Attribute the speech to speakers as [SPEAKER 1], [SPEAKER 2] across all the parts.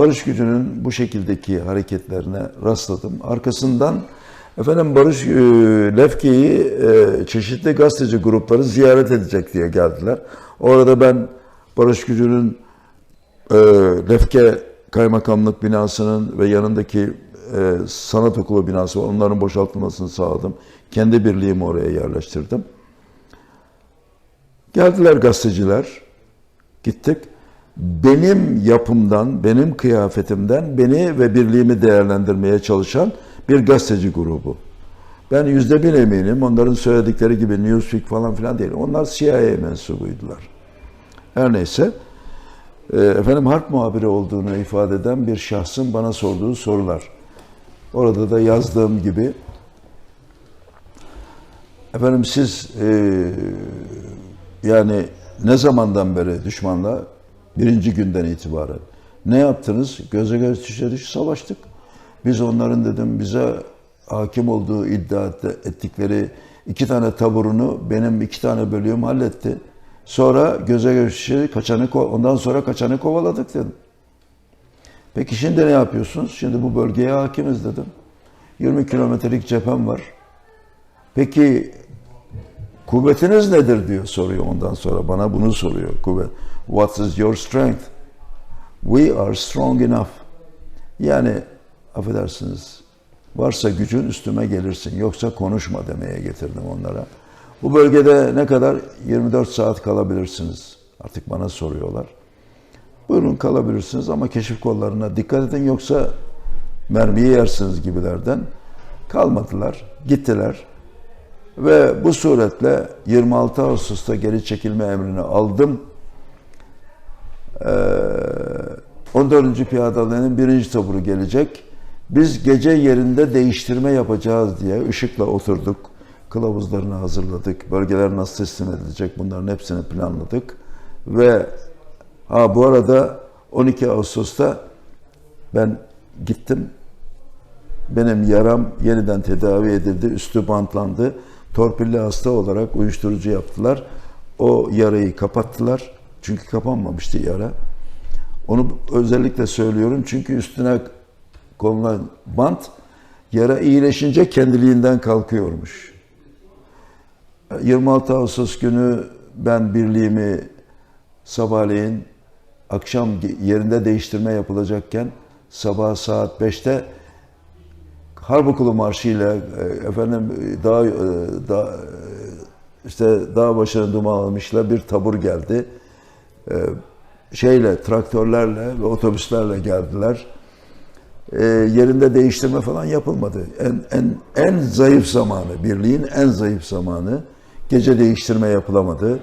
[SPEAKER 1] Barış gücünün bu şekildeki hareketlerine rastladım. Arkasından efendim Barış e, Lefke'yi e, çeşitli gazeteci grupları ziyaret edecek diye geldiler. Orada ben Barış gücünün e, Lefke Kaymakamlık binasının ve yanındaki e, sanat okulu binası var. Onların boşaltılmasını sağladım. Kendi birliğimi oraya yerleştirdim. Geldiler gazeteciler. Gittik. Benim yapımdan, benim kıyafetimden beni ve birliğimi değerlendirmeye çalışan bir gazeteci grubu. Ben yüzde bin eminim onların söyledikleri gibi Newsweek falan filan değil. Onlar CIA mensubuydular. Her neyse. e, Efendim harp muhabiri olduğunu ifade eden bir şahsın bana sorduğu sorular. Orada da yazdığım gibi efendim siz e, yani ne zamandan beri düşmanla birinci günden itibaren ne yaptınız? Göze göz düşe düş savaştık. Biz onların dedim bize hakim olduğu iddia et- ettikleri iki tane taburunu benim iki tane bölüğüm halletti. Sonra göze göz düşe kaçanı ondan sonra kaçanı kovaladık dedim. Peki şimdi ne yapıyorsunuz? Şimdi bu bölgeye hakimiz dedim. 20 kilometrelik cephem var. Peki kuvvetiniz nedir diyor soruyor ondan sonra bana bunu soruyor. Kuvvet. What is your strength? We are strong enough. Yani affedersiniz varsa gücün üstüme gelirsin yoksa konuşma demeye getirdim onlara. Bu bölgede ne kadar 24 saat kalabilirsiniz? Artık bana soruyorlar. Buyurun kalabilirsiniz ama keşif kollarına dikkat edin yoksa mermiyi yersiniz gibilerden. Kalmadılar, gittiler. Ve bu suretle 26 Ağustos'ta geri çekilme emrini aldım. Ee, 14. Piyadalarının birinci taburu gelecek. Biz gece yerinde değiştirme yapacağız diye ışıkla oturduk. Kılavuzlarını hazırladık. Bölgeler nasıl teslim edilecek bunların hepsini planladık. Ve ha bu arada 12 Ağustos'ta ben gittim. Benim yaram yeniden tedavi edildi. Üstü bantlandı. Torpilli hasta olarak uyuşturucu yaptılar. O yarayı kapattılar. Çünkü kapanmamıştı yara. Onu özellikle söylüyorum çünkü üstüne konulan bant yara iyileşince kendiliğinden kalkıyormuş. 26 Ağustos günü ben birliğimi sabahleyin akşam yerinde değiştirme yapılacakken sabah saat 5'te Harp Okulu Marşı ile e, efendim dağ, e, dağ, e, işte dağ başına duman almışla bir tabur geldi. E, şeyle traktörlerle ve otobüslerle geldiler. E, yerinde değiştirme falan yapılmadı. En en en zayıf zamanı, birliğin en zayıf zamanı gece değiştirme yapılamadı.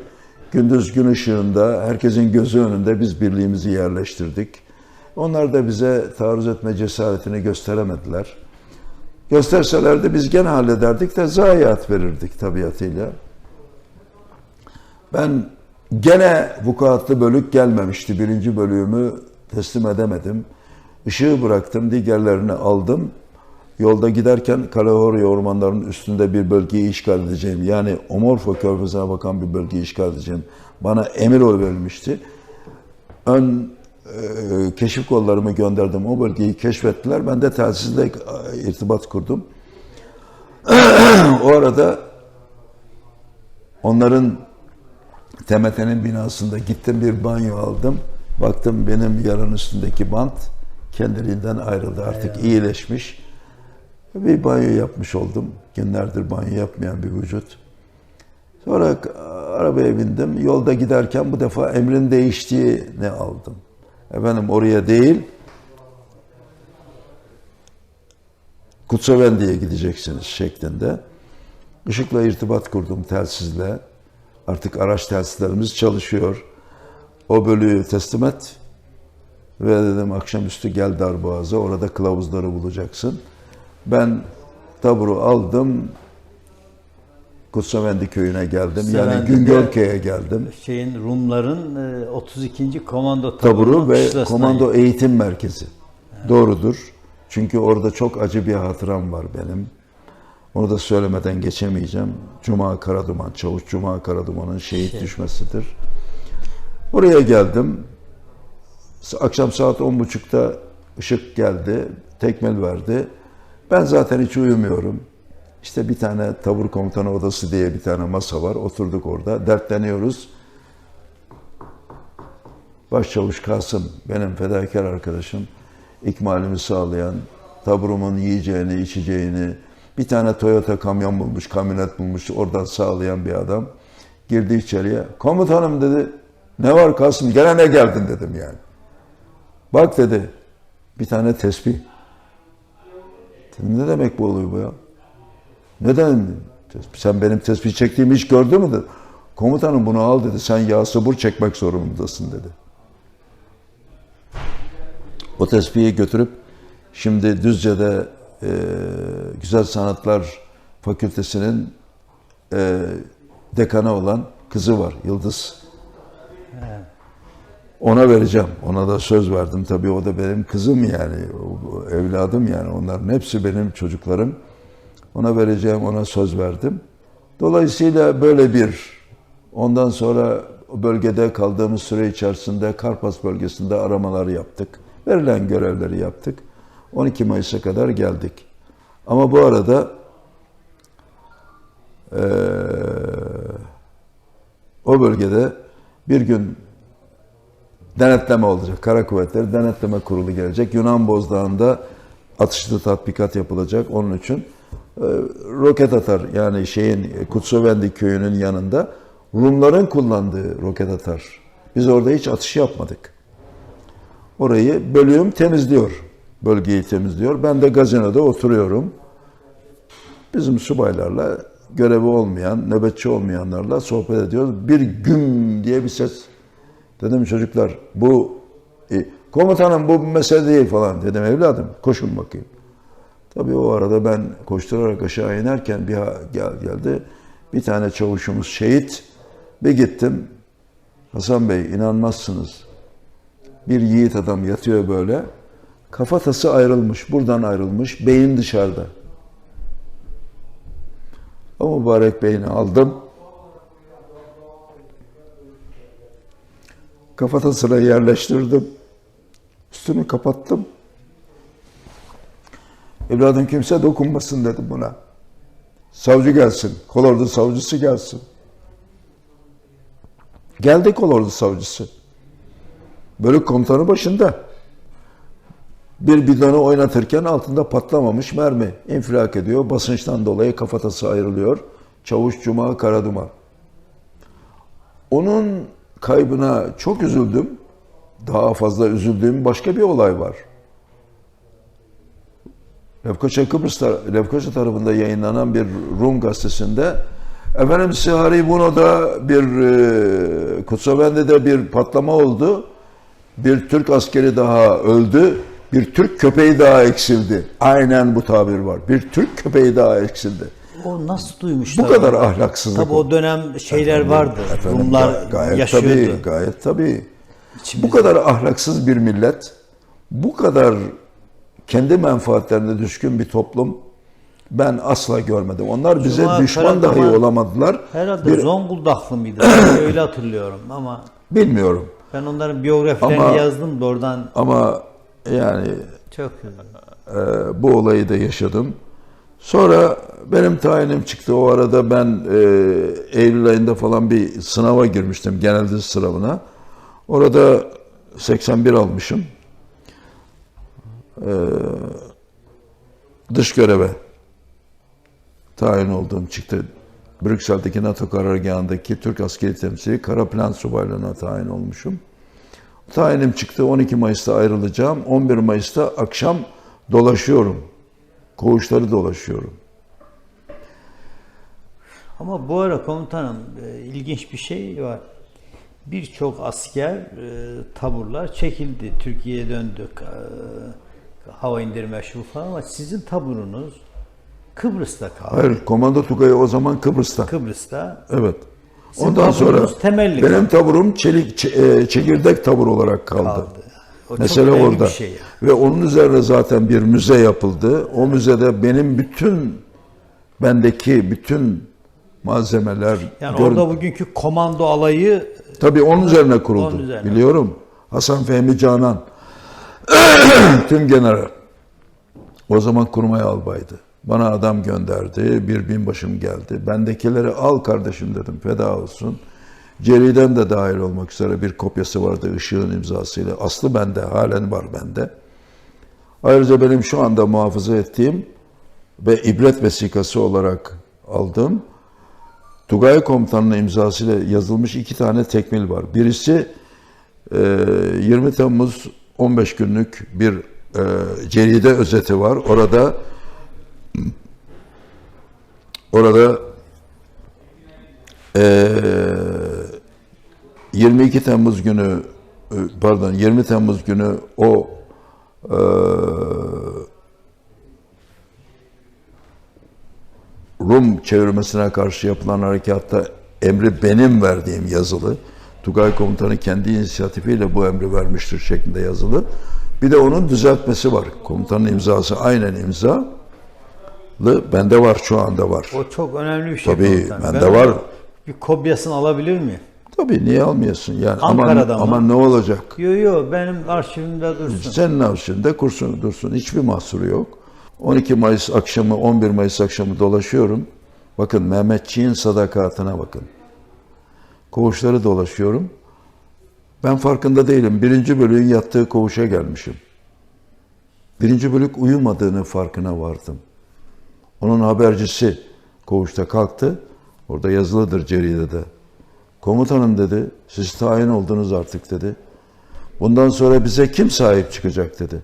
[SPEAKER 1] Gündüz gün ışığında herkesin gözü önünde biz birliğimizi yerleştirdik. Onlar da bize taarruz etme cesaretini gösteremediler. Gösterselerdi biz gene hallederdik de zayiat verirdik tabiatıyla. Ben gene vukuatlı bölük gelmemişti. Birinci bölüğümü teslim edemedim. Işığı bıraktım, diğerlerini aldım. Yolda giderken Kalahorya ormanlarının üstünde bir bölgeyi işgal edeceğim. Yani Omorfo körfezine bakan bir bölgeyi işgal edeceğim. Bana emir o verilmişti. Ön e, keşif kollarımı gönderdim. O bölgeyi keşfettiler. Ben de telsizle e, irtibat kurdum. o arada onların TMT'nin binasında gittim bir banyo aldım. Baktım benim yaranın üstündeki bant kendiliğinden ayrıldı. Artık iyileşmiş. Bir banyo yapmış oldum. Günlerdir banyo yapmayan bir vücut. Sonra arabaya bindim. Yolda giderken bu defa emrin değiştiğini aldım. Efendim oraya değil, Kutsavendi'ye gideceksiniz şeklinde. Işıkla irtibat kurdum telsizle. Artık araç telsizlerimiz çalışıyor. O bölüğü teslim et. Ve dedim akşamüstü gel Darboğaz'a orada kılavuzları bulacaksın. Ben taburu aldım. Kutsavendi köyüne geldim. Yani Güngörköy'e geldim.
[SPEAKER 2] Şeyin Rumların e, 32. Komando
[SPEAKER 1] taburu
[SPEAKER 2] taburunun
[SPEAKER 1] ve komando eğitim merkezi. Doğrudur. Çünkü orada çok acı bir hatıram var benim. Onu da söylemeden geçemeyeceğim. Cuma Karaduman, Çavuş Cuma Karaduman'ın şehit
[SPEAKER 2] Şey.
[SPEAKER 1] düşmesidir. Oraya geldim. Akşam saat on buçukta Işık geldi, tekmel verdi. Ben zaten hiç uyumuyorum. İşte bir tane tabur komutanı odası diye bir tane masa var. Oturduk orada, dertleniyoruz. Başçavuş Kasım, benim fedakar arkadaşım, ikmalimi sağlayan, taburumun yiyeceğini, içeceğini, bir tane Toyota kamyon bulmuş, kamyonet bulmuş, oradan sağlayan bir adam. Girdi içeriye. Komutanım dedi, ne var Kasım, gene ne geldin dedim yani. Bak dedi, bir tane tesbih. Dedim, ne demek bu oluyor bu ya? Neden? Sen benim tesbih çektiğimi hiç gördün mü? Dedi. Komutanım bunu al dedi. Sen yağ sabur çekmek zorundasın dedi. O tespihi götürüp şimdi Düzce'de e, Güzel Sanatlar Fakültesinin e, dekanı olan kızı var Yıldız. Ona vereceğim. Ona da söz verdim. Tabii o da benim kızım yani. Evladım yani. Onların hepsi benim çocuklarım. Ona vereceğim, ona söz verdim. Dolayısıyla böyle bir, ondan sonra bölgede kaldığımız süre içerisinde Karpas bölgesinde aramaları yaptık. Verilen görevleri yaptık. 12 Mayıs'a kadar geldik. Ama bu arada eee, o bölgede bir gün denetleme olacak. Kara Kuvvetleri Denetleme Kurulu gelecek. Yunan Bozdağı'nda atışlı tatbikat yapılacak. Onun için e, roket atar yani şeyin e, Kutsovendi köyünün yanında Rumların kullandığı roket atar. Biz orada hiç atış yapmadık. Orayı bölüğüm temizliyor. Bölgeyi temizliyor. Ben de gazinoda oturuyorum. Bizim subaylarla görevi olmayan, nöbetçi olmayanlarla sohbet ediyoruz. Bir güm diye bir ses. Dedim çocuklar bu e, komutanım bu mesele değil falan dedim evladım koşun bakayım. Tabii o arada ben koşturarak aşağı inerken bir gel geldi. Bir tane çavuşumuz şehit. Bir gittim. Hasan Bey inanmazsınız. Bir yiğit adam yatıyor böyle. Kafatası ayrılmış. Buradan ayrılmış. Beyin dışarıda. O mübarek beyni aldım. Kafatasına yerleştirdim. Üstünü kapattım. Evladım kimse dokunmasın dedim buna. Savcı gelsin. Kolordu savcısı gelsin. Geldi kolordu savcısı. Bölük komutanı başında. Bir bidonu oynatırken altında patlamamış mermi infilak ediyor. Basınçtan dolayı kafatası ayrılıyor. Çavuş Cuma Karaduman. Onun kaybına çok üzüldüm. Daha fazla üzüldüğüm başka bir olay var. Lefkoşa Kıbrıs'ta, Lefkoşa tarafında yayınlanan bir Rum gazetesinde efendim Sihari Buno'da bir e, Kutsovendi'de bir patlama oldu. Bir Türk askeri daha öldü. Bir Türk köpeği daha eksildi. Aynen bu tabir var. Bir Türk köpeği daha eksildi.
[SPEAKER 2] O nasıl duymuşlar?
[SPEAKER 1] Bu kadar ahlaksızlık.
[SPEAKER 2] Tabii o dönem şeyler vardı.
[SPEAKER 1] Efendim,
[SPEAKER 2] Rumlar
[SPEAKER 1] ga- gayet
[SPEAKER 2] yaşıyordu.
[SPEAKER 1] tabii, gayet tabii.
[SPEAKER 2] İçimizde.
[SPEAKER 1] Bu kadar ahlaksız bir millet, bu kadar kendi menfaatlerine düşkün bir toplum ben asla görmedim. Onlar bize
[SPEAKER 2] Cuma
[SPEAKER 1] düşman dahi olamadılar.
[SPEAKER 2] Herhalde
[SPEAKER 1] Bir-
[SPEAKER 2] Zonguldaklı mıydı? Öyle hatırlıyorum ama
[SPEAKER 1] bilmiyorum.
[SPEAKER 2] ben onların biyografilerini
[SPEAKER 1] Ama-
[SPEAKER 2] yazdım da oradan
[SPEAKER 1] Ama yani
[SPEAKER 2] çok
[SPEAKER 1] e, bu olayı da yaşadım. Sonra benim tayinim çıktı. O arada ben e, Eylül ayında falan bir sınava girmiştim. Genel dil sınavına. Orada 81 almışım. E, dış göreve tayin olduğum çıktı. Brüksel'deki NATO karargahındaki Türk askeri temsili kara plan subaylığına tayin olmuşum. Tayinim çıktı. 12 Mayıs'ta ayrılacağım. 11 Mayıs'ta akşam dolaşıyorum. Koğuşları dolaşıyorum.
[SPEAKER 2] Ama bu ara komutanım e, ilginç bir şey var. Birçok asker e, taburlar çekildi. Türkiye'ye döndük. E, hava indirme şu falan ama sizin taburunuz Kıbrıs'ta kaldı.
[SPEAKER 1] Hayır, Komando Tugay o zaman Kıbrıs'ta.
[SPEAKER 2] Kıbrıs'ta.
[SPEAKER 1] Evet.
[SPEAKER 2] Sizin
[SPEAKER 1] Ondan sonra
[SPEAKER 2] temelli
[SPEAKER 1] benim
[SPEAKER 2] kaldı.
[SPEAKER 1] taburum çelik, çe- e, çekirdek tabur olarak kaldı.
[SPEAKER 2] kaldı. O
[SPEAKER 1] Mesele orada.
[SPEAKER 2] Şey yani.
[SPEAKER 1] Ve onun üzerine zaten bir müze yapıldı. O müzede benim bütün bendeki bütün malzemeler
[SPEAKER 2] Yani
[SPEAKER 1] gör-
[SPEAKER 2] orada bugünkü komando alayı
[SPEAKER 1] Tabii onun üzerine kuruldu.
[SPEAKER 2] Onun üzerine.
[SPEAKER 1] Biliyorum. Hasan Fehmi Canan tüm general. O zaman kurmay albaydı. Bana adam gönderdi. Bir binbaşım geldi. Bendekileri al kardeşim dedim. Feda olsun. Ceriden de dahil olmak üzere bir kopyası vardı ışığın imzasıyla. Aslı bende, halen var bende. Ayrıca benim şu anda muhafaza ettiğim ve ibret vesikası olarak aldığım Tugay Komutanı'nın imzasıyla yazılmış iki tane tekmil var. Birisi e, 20 Temmuz 15 günlük bir e, ceride özeti var. Orada orada e, 22 Temmuz günü e, pardon 20 Temmuz günü o e, Rum çevirmesine karşı yapılan harekatta emri benim verdiğim yazılı. Tugay komutanı kendi inisiyatifiyle bu emri vermiştir şeklinde yazılı. Bir de onun düzeltmesi var. Komutanın imzası aynen imzalı. Bende var şu anda var.
[SPEAKER 2] O çok önemli bir şey.
[SPEAKER 1] Tabii,
[SPEAKER 2] komutanım.
[SPEAKER 1] bende
[SPEAKER 2] Ben
[SPEAKER 1] var.
[SPEAKER 2] Bir kopyasını alabilir miyim?
[SPEAKER 1] Tabii niye almayasın yani? Ama,
[SPEAKER 2] Ankara'da mı?
[SPEAKER 1] ama ne olacak?
[SPEAKER 2] Yo yo benim arşivimde dursun.
[SPEAKER 1] Senin arşivinde kursun dursun. Hiçbir mahsuru yok. 12 Mayıs akşamı, 11 Mayıs akşamı dolaşıyorum. Bakın Mehmetçiğin sadakatine bakın. Koğuşları dolaşıyorum. Ben farkında değilim. Birinci bölüğün yattığı koğuşa gelmişim. Birinci bölük uyumadığını farkına vardım. Onun habercisi koğuşta kalktı. Orada yazılıdır ceridede. Komutanım dedi, siz tayin oldunuz artık dedi. Bundan sonra bize kim sahip çıkacak dedi.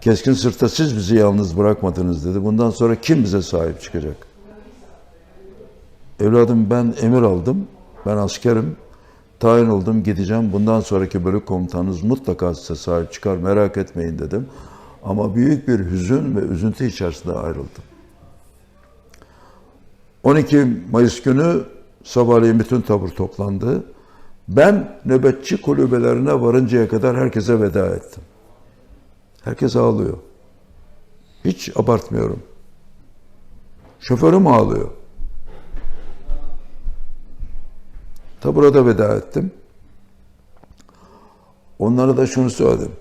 [SPEAKER 1] Keskin sırtta siz bizi yalnız bırakmadınız dedi. Bundan sonra kim bize sahip çıkacak? Evladım ben emir aldım. Ben askerim. Tayin oldum gideceğim. Bundan sonraki bölük komutanınız mutlaka size sahip çıkar merak etmeyin dedim. Ama büyük bir hüzün ve üzüntü içerisinde ayrıldım. 12 Mayıs günü sabahleyin bütün tabur toplandı. Ben nöbetçi kulübelerine varıncaya kadar herkese veda ettim. Herkes ağlıyor. Hiç abartmıyorum. Şoförüm ağlıyor. Tabura da veda ettim. Onlara da şunu söyledim.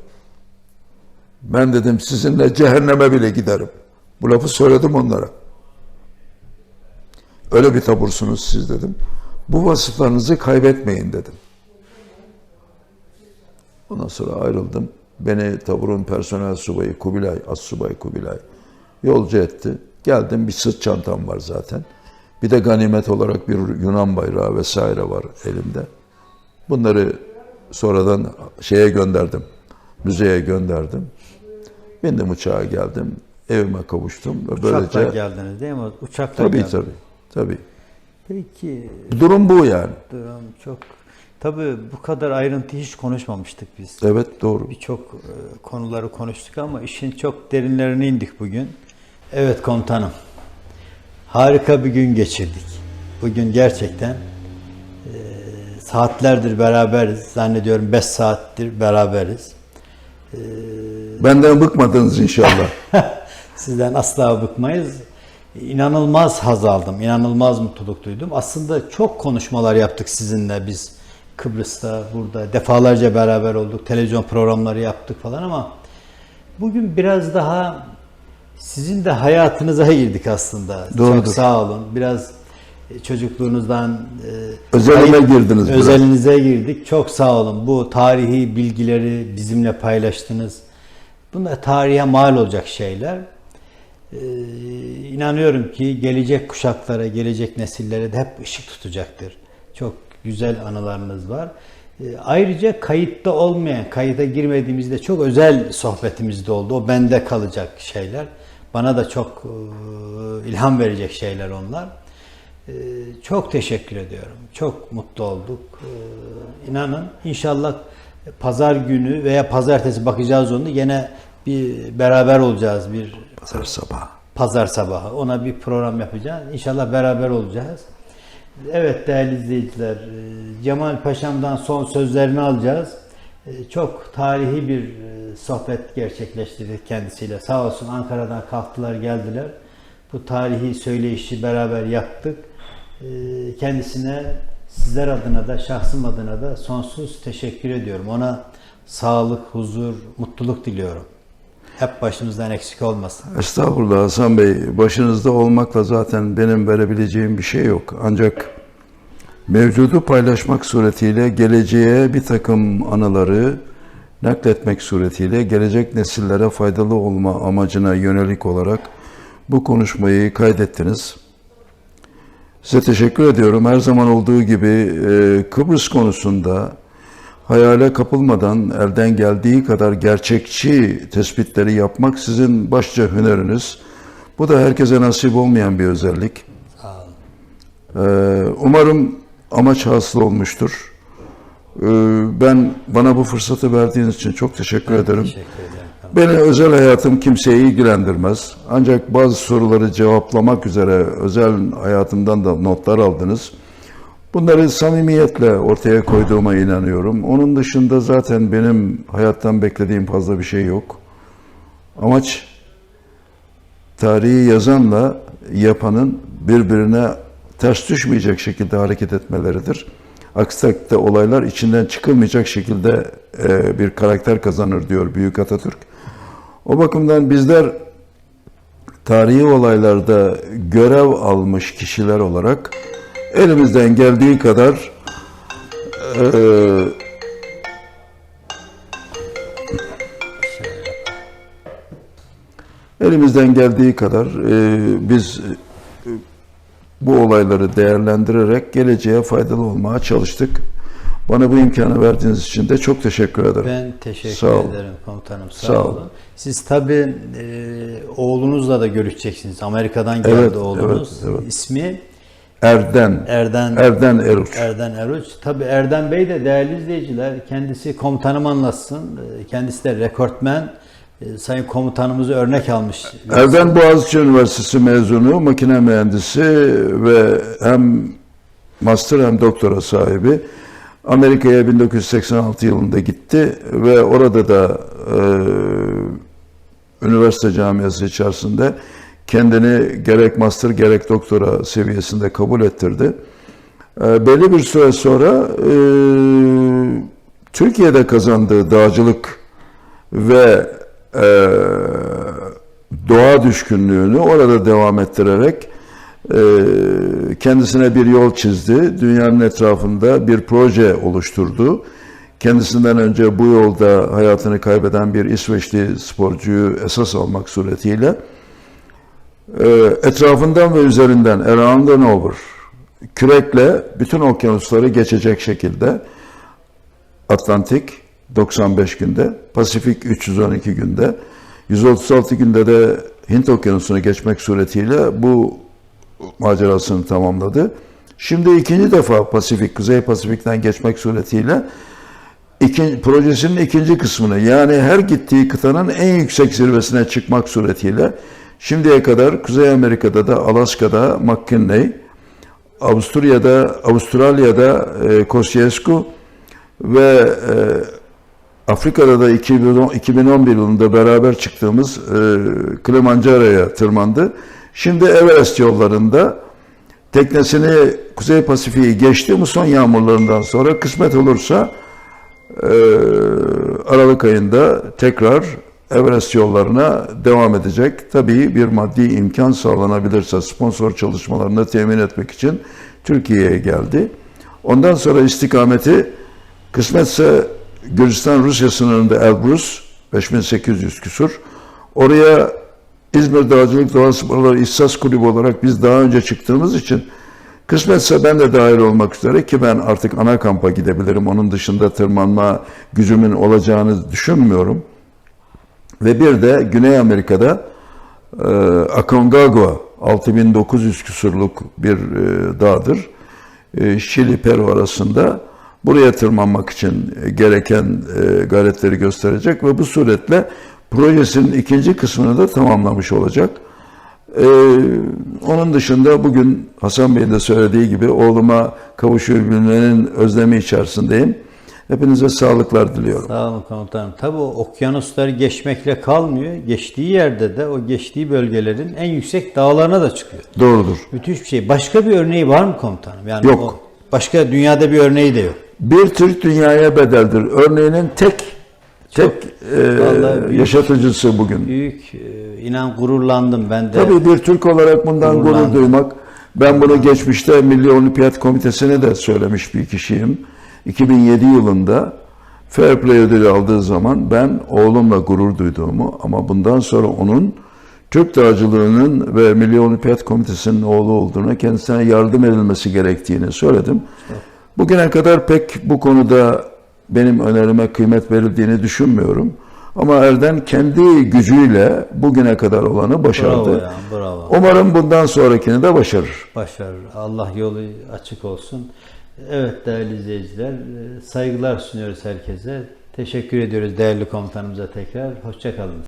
[SPEAKER 1] Ben dedim sizinle cehenneme bile giderim. Bu lafı söyledim onlara. Öyle bir tabursunuz siz dedim. Bu vasıflarınızı kaybetmeyin dedim. Ondan sonra ayrıldım. Beni taburun personel subayı Kubilay, as subay Kubilay yolcu etti. Geldim bir sırt çantam var zaten. Bir de ganimet olarak bir Yunan bayrağı vesaire var elimde. Bunları sonradan şeye gönderdim. Müzeye gönderdim. Bindim uçağa geldim. Evime kavuştum ve
[SPEAKER 2] Uçakla
[SPEAKER 1] böylece
[SPEAKER 2] geldiniz değil mi? Uçakla
[SPEAKER 1] tabii
[SPEAKER 2] geldiniz.
[SPEAKER 1] tabii tabii.
[SPEAKER 2] Peki
[SPEAKER 1] Durum bu yani.
[SPEAKER 2] durum çok tabii bu kadar ayrıntı hiç konuşmamıştık biz.
[SPEAKER 1] Evet doğru.
[SPEAKER 2] Birçok e, konuları konuştuk ama işin çok derinlerine indik bugün. Evet komutanım. Harika bir gün geçirdik. Bugün gerçekten e, saatlerdir beraberiz. Zannediyorum 5 saattir beraberiz.
[SPEAKER 1] Benden bıkmadınız inşallah.
[SPEAKER 2] Sizden asla bıkmayız. İnanılmaz haz aldım, inanılmaz mutluluk duydum. Aslında çok konuşmalar yaptık sizinle biz Kıbrıs'ta, burada defalarca beraber olduk, televizyon programları yaptık falan ama bugün biraz daha sizin de hayatınıza girdik aslında.
[SPEAKER 1] Doğrudur.
[SPEAKER 2] Çok sağ olun. Biraz çocukluğunuzdan e,
[SPEAKER 1] Özelime girdiniz biraz.
[SPEAKER 2] Özelinize girdik. Çok sağ olun. Bu tarihi bilgileri bizimle paylaştınız. Bunlar tarihe mal olacak şeyler. Ee, inanıyorum ki gelecek kuşaklara, gelecek nesillere de hep ışık tutacaktır. Çok güzel anılarınız var. Ee, ayrıca kayıtta olmayan, kayıta girmediğimizde çok özel sohbetimiz de oldu. O bende kalacak şeyler. Bana da çok e, ilham verecek şeyler onlar. Ee, çok teşekkür ediyorum. Çok mutlu olduk. Ee, inanın inşallah pazar günü veya pazartesi bakacağız onu. Yine bir beraber olacağız bir
[SPEAKER 1] Pazar sabahı.
[SPEAKER 2] pazar sabahı. Ona bir program yapacağız. İnşallah beraber olacağız. Evet değerli izleyiciler, e, Cemal Paşa'mdan son sözlerini alacağız. E, Çok tarihi bir e, sohbet gerçekleştirdik kendisiyle. Sağ olsun Ankara'dan kalktılar geldiler. Bu tarihi söyleyişi beraber yaptık. E, Kendisine sizler adına da şahsım adına da sonsuz teşekkür ediyorum. Ona sağlık, huzur, mutluluk diliyorum. Hep başımızdan eksik olmasın.
[SPEAKER 1] Estağfurullah Hasan Bey. Başınızda olmakla zaten benim verebileceğim bir şey yok. Ancak mevcudu paylaşmak suretiyle geleceğe bir takım anıları nakletmek suretiyle gelecek nesillere faydalı olma amacına yönelik olarak bu konuşmayı kaydettiniz. Size teşekkür ediyorum. Her zaman olduğu gibi e, Kıbrıs konusunda hayale kapılmadan elden geldiği kadar gerçekçi tespitleri yapmak sizin başça hüneriniz. Bu da herkese nasip olmayan bir özellik. Ee, umarım amaç hasıl olmuştur. Ee, ben bana bu fırsatı verdiğiniz için çok teşekkür ederim.
[SPEAKER 2] Teşekkür ederim.
[SPEAKER 1] Beni özel hayatım kimseyi ilgilendirmez. Ancak bazı soruları cevaplamak üzere özel hayatımdan da notlar aldınız. Bunları samimiyetle ortaya koyduğuma inanıyorum. Onun dışında zaten benim hayattan beklediğim fazla bir şey yok. Amaç tarihi yazanla yapanın birbirine ters düşmeyecek şekilde hareket etmeleridir. Aksi takdirde olaylar içinden çıkılmayacak şekilde e, bir karakter kazanır diyor Büyük Atatürk. O bakımdan bizler tarihi olaylarda görev almış kişiler olarak elimizden geldiği kadar e, elimizden geldiği kadar e, biz e, bu olayları değerlendirerek geleceğe faydalı olmaya çalıştık. Bana bu imkanı verdiğiniz için de çok teşekkür ederim.
[SPEAKER 2] Ben teşekkür
[SPEAKER 1] Sağ olun.
[SPEAKER 2] ederim komutanım. Sağ,
[SPEAKER 1] Sağ
[SPEAKER 2] olun.
[SPEAKER 1] olun.
[SPEAKER 2] Siz tabii e, oğlunuzla da görüşeceksiniz. Amerika'dan geldi
[SPEAKER 1] Evet,
[SPEAKER 2] oğlunuz.
[SPEAKER 1] evet, evet.
[SPEAKER 2] İsmi
[SPEAKER 1] Erden,
[SPEAKER 2] Erden
[SPEAKER 1] Erden Eruç.
[SPEAKER 2] Erden Eruç. Tabii Erden Bey de değerli izleyiciler kendisi komutanım anlatsın. E, Kendisi de rekortmen. E, Sayın komutanımızı örnek almış.
[SPEAKER 1] Erden Boğaziçi Üniversitesi mezunu, makine mühendisi ve hem master hem doktora sahibi. Amerika'ya 1986 yılında gitti ve orada da e, üniversite camiası içerisinde kendini gerek master gerek doktora seviyesinde kabul ettirdi. E, belli bir süre sonra e, Türkiye'de kazandığı dağcılık ve e, doğa düşkünlüğünü orada devam ettirerek e, kendisine bir yol çizdi. Dünyanın etrafında bir proje oluşturdu. Kendisinden önce bu yolda hayatını kaybeden bir İsveçli sporcuyu esas almak suretiyle e, etrafından ve üzerinden around and over kürekle bütün okyanusları geçecek şekilde Atlantik 95 günde, Pasifik 312 günde, 136 günde de Hint Okyanusu'nu geçmek suretiyle bu macerasını tamamladı. Şimdi ikinci defa Pasifik, Kuzey Pasifik'ten geçmek suretiyle ikinci, projesinin ikinci kısmını yani her gittiği kıtanın en yüksek zirvesine çıkmak suretiyle şimdiye kadar Kuzey Amerika'da da Alaska'da McKinley, Avusturya'da Avustralya'da e, Kosciuszko ve e, Afrika'da da 2010 2011 yılında beraber çıktığımız e, Kilimanjaro'ya tırmandı. Şimdi Everest yollarında teknesini Kuzey Pasifik'i geçti bu son yağmurlarından sonra kısmet olursa e, Aralık ayında tekrar Everest yollarına devam edecek. Tabii bir maddi imkan sağlanabilirse sponsor çalışmalarını temin etmek için Türkiye'ye geldi. Ondan sonra istikameti kısmetse Gürcistan-Rusya sınırında Elbrus 5800 küsur. Oraya İzmir Dağcılık Doğa Sporları İhsas Kulübü olarak biz daha önce çıktığımız için kısmetse ben de dahil olmak üzere ki ben artık ana kampa gidebilirim. Onun dışında tırmanma gücümün olacağını düşünmüyorum. Ve bir de Güney Amerika'da e, Aconcagua 6900 küsurluk bir e, dağdır. E, Şili, Peru arasında buraya tırmanmak için gereken e, gayretleri gösterecek ve bu suretle projesinin ikinci kısmını da tamamlamış olacak. Ee, onun dışında bugün Hasan Bey'in de söylediği gibi oğluma kavuşabilmenin özlemi içerisindeyim. Hepinize sağlıklar diliyorum.
[SPEAKER 2] Sağ olun komutanım. Tabii o okyanusları geçmekle kalmıyor. Geçtiği yerde de o geçtiği bölgelerin en yüksek dağlarına da çıkıyor.
[SPEAKER 1] Doğrudur.
[SPEAKER 2] Müthiş bir şey. Başka bir örneği var mı komutanım? Yani
[SPEAKER 1] Yok.
[SPEAKER 2] o başka dünyada bir örneği de yok.
[SPEAKER 1] Bir Türk dünyaya bedeldir. Örneğinin tek tek e,
[SPEAKER 2] büyük-
[SPEAKER 1] yaşatıcısı bugün.
[SPEAKER 2] Büyük e, inan gururlandım ben de.
[SPEAKER 1] Tabii bir Türk olarak bundan gurur duymak. Ben bunu geçmişte Milli Olimpiyat Komitesi'ne de söylemiş bir kişiyim. 2007 yılında Fair Play ödülü aldığı zaman ben oğlumla gurur duyduğumu ama bundan sonra onun Türk dağcılığının ve Milli Olimpiyat Komitesi'nin oğlu olduğuna kendisine yardım edilmesi gerektiğini söyledim. Bugüne kadar pek bu konuda benim önerime kıymet verildiğini düşünmüyorum. Ama Erden kendi gücüyle bugüne kadar olanı başardı.
[SPEAKER 2] Bravo ya, bravo.
[SPEAKER 1] Umarım bundan sonrakini de başarır.
[SPEAKER 2] Başarır. Allah yolu açık olsun. Evet değerli izleyiciler, e, saygılar sunuyoruz herkese. Teşekkür ediyoruz değerli komutanımıza tekrar. Hoşçakalın.